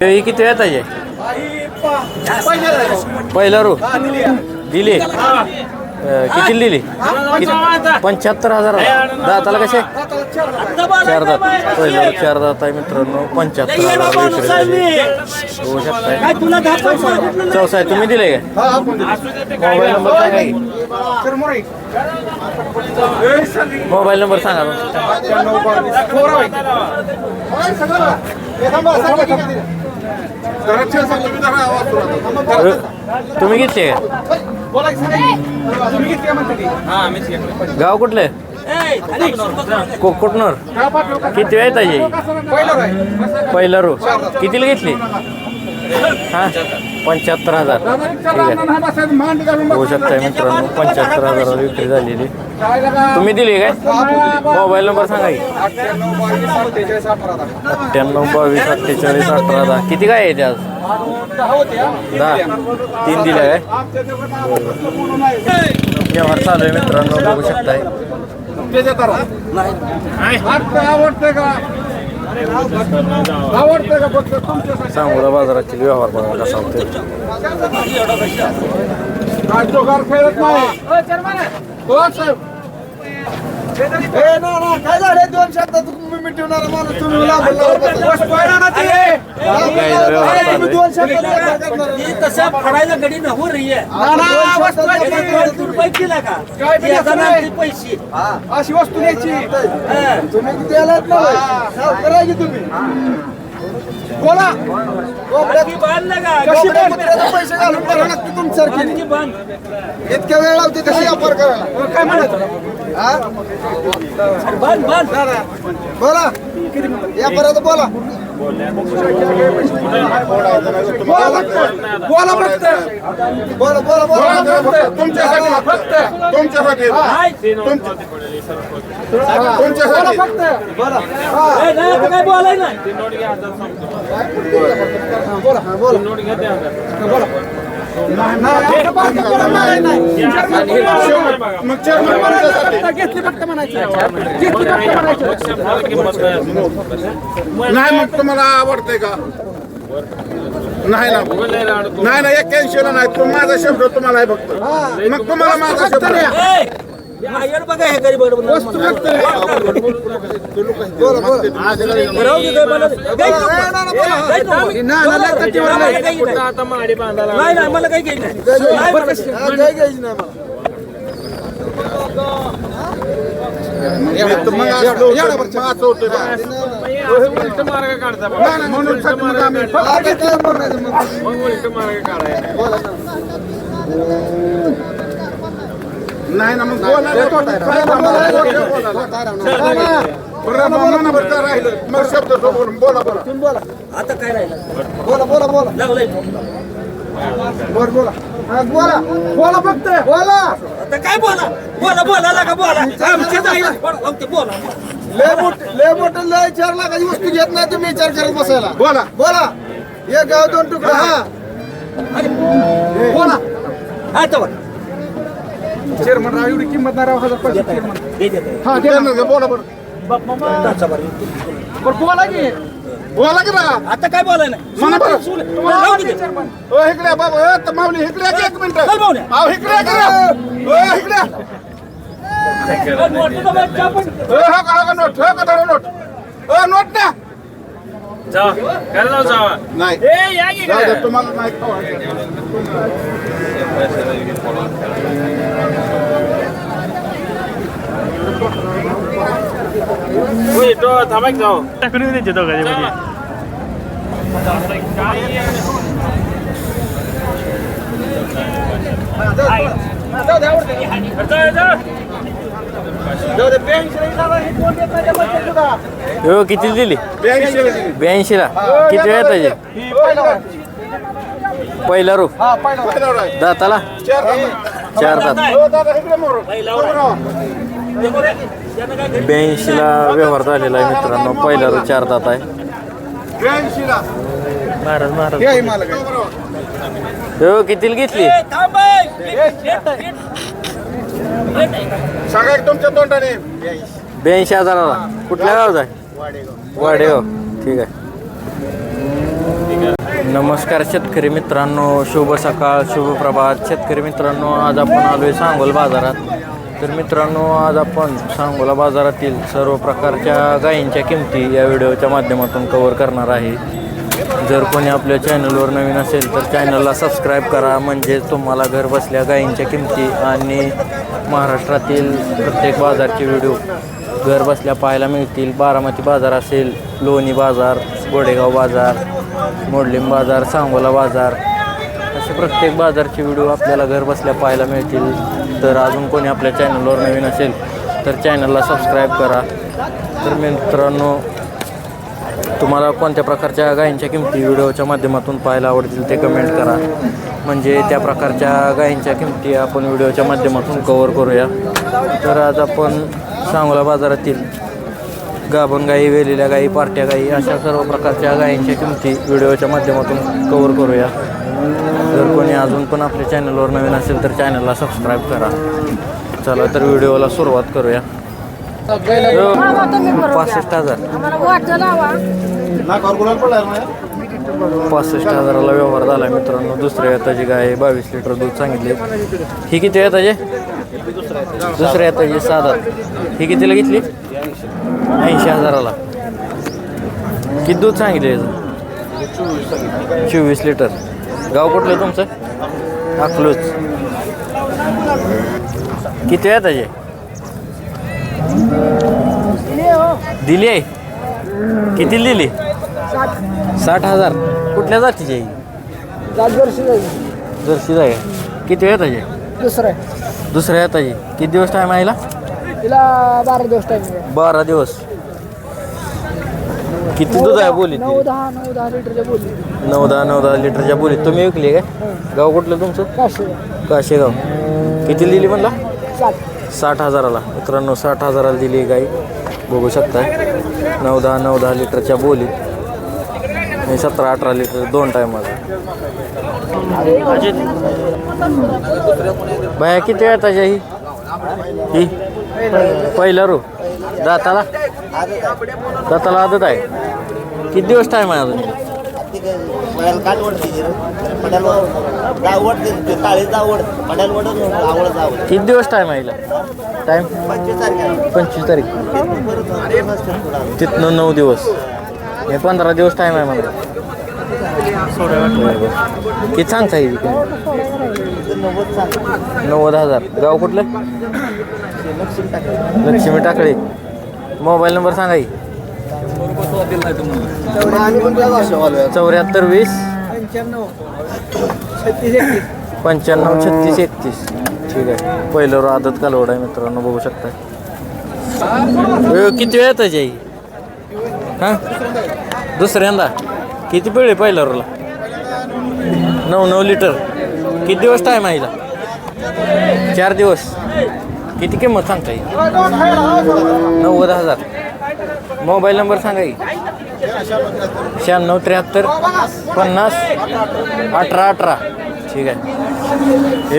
ही किती वेळात आहे पहिला रू दिली. किती दिली? पंच्याहत्तर हजार. दाताला कसे? चार दात. पहिला रू चार दात आहे मित्रांनो. पंच्याहत्तर हजार होऊ शकताय. चौसा तुम्ही दिले काय मोबाईल नंबर सांगा. की. मोबाईल नंबर सांगा तुम्ही घेतले गाव कुठले? को कुठनर किती वेळ ताजे पहिला रो. कितीला घेतली? हा पंच्याहत्तर हज़ार. ठीक आहे होऊ शकताय मित्रांनो पंच्याहत्तर हज़ार विक्री झालेली. तुम्ही दिली काय? मोबाईल नंबर सांगा की. अठ्ठ्याण्णव बावीस अठ्ठेचाळीस अठरा दहा. किती काय आहे ते आज? दहा. तीन दिल्या काय? व्यवहार चालू आहे मित्रांनो बघू शकताय. आवडते का सांगोला बाजारातील व्यवहार बघा कसा होते राजोगार खेळत नाही हो साहेब ए ना ना काय झाले दोन शब्दात तुम्ही मिटवणार माणूस तुम्ही लांबून. बस ना ते. काय व्यवहार चालू तुम्ही आहे दोन शब्दात काय करणार? तसा फडायला गडी न हो रही है ना, ना, बस पाहिला ना. रुपये केला का काय बी याचा असं नाम नाही. ते पैसे. अशी वस्तू न्यायची. हा. तुम्ही द्यायलाच नाही सावकार आहे की तुम्ही? बोला. कशी पैसे घालून करावं लागते तुमच्यासारखी इतक्या वेळ लावते कशी व्यापार करायला. काय म्हणायचं हा? बांध बांध. बोला. व्यापाराचं बोला. बोला फक्त. बोला बोला बोला बोला. फक्त. तुमच्यासाठी फक्त. तुमच्यासाठी. तुमच्यासाठी. आता काय बोलाय म्हणायचं घेतली फक्त म्हणायचं घेतली फक्त म्हणायचं नाही मग तुम्हाला आवडतंय का? नाही ना. नाही ना एक्क्याऐंशी ला नाही. तो माझा शब्द तुम्हाला आहे फक्त. मग तुम्हाला माझा शब्द बाहेर बघा हे गरीब नाही. मला काही घ्यायचं नाही. नाही, बरं का? काय घ्यायची नाही मला मग असं होतं, मग नाही ना मग बोला बोला? बरं, राहिलं मग शब्द बोला बोला बोला आता काय राहिलं बोला बोला बोला लागलंय बर बोला हा, बोला बोला फक्त बोला आता काय बोला बोला बोला लागा बोला बोला लय मोठ लय चार लाखाची वस्तू घेत नाही तुम्ही विचार करत बसायला बोला बोला एक गाव दोन तुकडा हा बोला हा तर बरं. चेअरमन राव एवढी किंमत नाही राव हजार पैसे चेअरमन दे, दे, दे. हा दे ना, बोला बरं बरं. बरं बोला की बोला की बघा आता काय बोलाय नाही म्हणा बरं. सुले, सुले. राहू दे ते. ओ इकडे बाबा ओ, तर माऊली इकडे या की एक मिनिट चल पाहुण्या. अहो इकडे या की रे. ओ इकडे या. ओ, हो का हो का नोट हो का धरा नोट ओ नोट ना नाही जाऊ दे, तुम्हाला नाही खाऊ. टाकून द्यायचे दोघांच्या मध्ये हो किती दिली ब्याऐंशी ला दिली. ब्याऐंशीला किती वेळ ताजे हो किती दिली? ब्याऐंशीला. किती वेळ त्याचे पहिला रूप दाताला? चार दात. ब्याऐंशीला व्यवहार झालेला आहे मित्रांनो. पहिला रूप चार दात आहे. महाराज महाराज हो कितीला घेतली? तुमच्या तोंडाने ब्याऐंशी हजाराला. कुठल्या गावचा आहे? वाडेगाव. ठीक आहे. नमस्कार शेतकरी मित्रांनो. शुभ सकाळ शुभ प्रभात. शेतकरी मित्रांनो आज आपण आलो आहे सांगोल बाजारात. तर मित्रांनो आज आपण सांगोला बाजारातील सर्व प्रकारच्या गायींच्या किमती या व्हिडिओच्या माध्यमातून कवर करणार आहे. जर कोणी आपल्या चॅनलवर नवीन असेल तर चॅनलला सबस्क्राईब करा. म्हणजे तुम्हाला घर बसल्या गायींच्या किमती आणि महाराष्ट्रातील प्रत्येक बाजारचे व्हिडिओ घर बसल्या पाहायला मिळतील. बारामती बाजार असेल लोणी बाजार गोडेगाव बाजार मोडलिंब बाजार सांगोला बाजार असे प्रत्येक बाजारचे व्हिडिओ आपल्याला घर बसल्या पाहायला मिळतील. तर अजून कोणी आपल्या चॅनलवर नवीन असेल तर चॅनलला सबस्क्राईब करा. तर मित्रांनो तुम्हाला कोणत्या प्रकारच्या गायींच्या किमती व्हिडिओच्या माध्यमातून पाहायला आवडतील ते कमेंट करा. म्हणजे त्या प्रकारच्या गायींच्या किमती आपण व्हिडिओच्या माध्यमातून कवर करूया. तर आज आपण सांगोला बाजारातील गाभण गाई वेलेल्या गाई पार्ट्या गाई अशा सर्व प्रकारच्या गायींच्या किमती व्हिडिओच्या माध्यमातून कवर करूया. जर कोणी अजून पण आपल्या चॅनलवर नवीन असेल तर चॅनलला सबस्क्राईब करा. चला तर व्हिडिओला सुरुवात करूया. पासष्ट हजार. पासष्ट हजाराला व्यवहार झाला मित्रांनो. दुसऱ्या येताची गाय बावीस लिटर दूध सांगितले. ही किती येताचे? दुसऱ्या येताची सात हजार. ही कितीला घेतली? ऐंशी हजाराला. किती दूध सांगितले चोवीस लिटर. गाव कुठलं तुमचं? अकलूज. किती येताचे? दिली आहे? किती दिली? साठ. हजार. कुठल्या जातीची आहे ही? जात जाईल. जर्सी जाय किती वेळ दुसरं. आहे दुसऱ्या येताचे किती दिवस टाईम आहे? तिला बारा दिवस टाइम बारा दिवस. किती दूध आहे बोली नऊ दहा नऊ दहा लिटरच्या बोली. नऊ दहा नऊ दहा लिटरच्या बोलीत तुम्ही विकली काय? गाव कुठलं तुमचं? काशे. काशेगाव. किती दिली म्हणला? साठ. हजाराला. मित्रांनो साठ हजाराला दिली ही गाई. बघू शकताय. नऊ दहा नऊ दहा लिटरच्या बोली. आणि सतरा अठरा लिटर दोन टायमाला बाया किती वेळ त्याच्या ही? ही? पहिला रू. दाताला? दाताला आदत आहे. किती दिवस टाईम आहे अजून? पड्याला काट वडते पड्याला जावड ते काळी जावड पड्याला वडून आवड जावड किती दिवस टाईम आहे हिला? टाईम पंचवीस तारखेला. पंचवीस तारीख. परत तिथनं नऊ दिवस. हे पंधरा दिवस टाईम आहे मला किती सांगता येईल नव्वद सांग. नव्वद हजार. गाव कुठलं? लक्ष्मी टाकळे. मोबाईल नंबर सांगा की. चौऱ्याहत्तर वीस. पंच्याण्णव छत्तीस एकतीस. ठीक आहे. पहिलं आदत कालवड आहे मित्रांनो बघू शकता वेळ किती वेळ त्याची आई हां? दुसऱ्यांदा. किती पिळे पहिल्या रोला नऊ नऊ लिटर किती दिवस टाईम आहे चार दिवस. किती किंमत सांगता येईल? नव्वद हजार. मोबाईल नंबर सांगा की. शहाण्णव त्र्याहत्तर पन्नास अठरा अठरा. ठीक आहे.